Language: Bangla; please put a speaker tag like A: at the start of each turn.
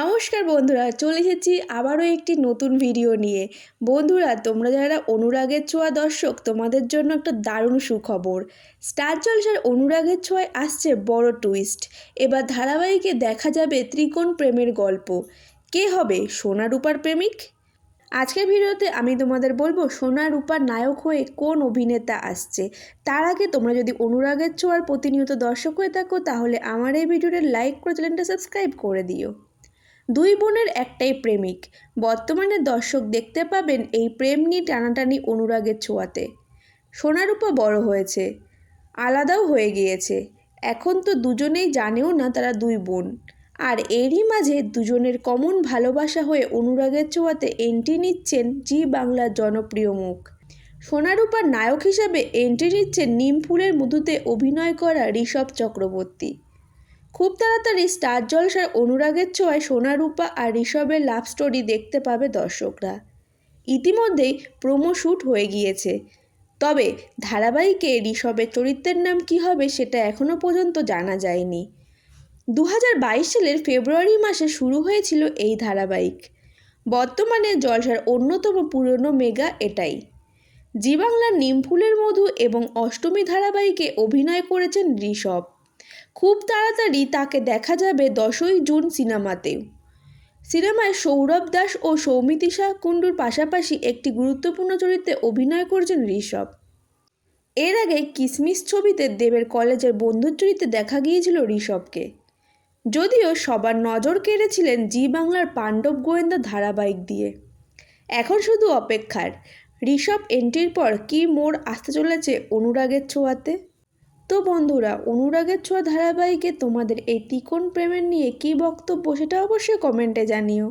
A: নমস্কার বন্ধুরা, চলে এসেছি আবারও একটি নতুন ভিডিও নিয়ে। বন্ধুরা, তোমরা যারা অনুরাগের ছোঁয়া দর্শক, তোমাদের জন্য একটা দারুণ সুখবর। স্টার জলসার অনুরাগের ছোঁয়ায় আসছে বড় টুইস্ট এবার ধারাবাহিকে দেখা যাবে ত্রিকোণ প্রেমের গল্প। কে হবে সোনা রূপার প্রেমিক? আজকের ভিডিওতে আমি তোমাদের বলব, সোনা রূপার নায়ক হয়ে কোন অভিনেতা আসছে? তার আগে তোমরা যদি অনুরাগের ছোঁয়ার প্রতিনিয়ত দর্শক হয়ে থাকো, তাহলে আমার এই ভিডিওটা লাইক করে চ্যানেলটা সাবস্ক্রাইব করে দিও। দুই বোনের একটাই প্রেমিক। বর্তমানে দর্শক দেখতে পাবেন এই প্রেম নিয়ে টানাটানি অনুরাগের ছোঁয়াতে। সোনারূপা বড় হয়েছে, আলাদাও হয়ে গিয়েছে। এখন তো দুজনেই জানেও না তারা দুই বোন। আর এরই মাঝে দুজনের কমন ভালোবাসা হয়ে অনুরাগের ছোঁয়াতে এন্ট্রি নিচ্ছেন জি বাংলার জনপ্রিয় মুখ। সোনারূপার নায়ক হিসাবে এন্ট্রি নিচ্ছেন নিম ফুলের মধুতে অভিনয় করা ঋষভ চক্রবর্তী। খুব তাড়াতাড়ি স্টার জলসার অনুরাগের ছোঁয়ায় সোনারূপা আর ঋষভের লাভ স্টোরি দেখতে পাবে দর্শকরা। ইতিমধ্যেই প্রোমো শ্যুট হয়ে গিয়েছে। তবে ধারাবাহিকে ঋষভের চরিত্রের নাম কী হবে সেটা এখনও পর্যন্ত জানা যায়নি। দু হাজার বাইশ সালের ফেব্রুয়ারি মাসে শুরু হয়েছিল এই ধারাবাহিক। বর্তমানে জলসার অন্যতম পুরনো মেগা এটাই। জি বাংলার নিমফুলের মধু এবং অষ্টমী ধারাবাহিকে অভিনয় করেছেন ঋষভ। খুব তাড়াতাড়ি তাকে দেখা যাবে দশই জুন সিনেমাতেও সিনেমায় সৌরভ দাস ও সৌমিতিশা কুণ্ডুর পাশাপাশি একটি গুরুত্বপূর্ণ চরিত্রে অভিনয় করেছেন ঋষভ। এর আগে কিসমিস ছবিতে দেবের কলেজের বন্ধুর চরিত্রে দেখা গিয়েছিল ঋষভকে। যদিও সবার নজর কেড়েছিলেন জি বাংলার পাণ্ডব গোয়েন্দা ধারাবাহিক দিয়ে। এখন শুধু অপেক্ষার, ঋষভ এন্ট্রির পর কী মোড় আসতে চলেছে অনুরাগের ছোঁয়াতে? তো বন্ধুরা, অনুরাগের ছোঁয়া ধারাবাহিকে তোমাদের এই তিকোণ প্রেমের নিয়ে কী বক্তব্য সেটা অবশ্যই কমেন্টে জানিও।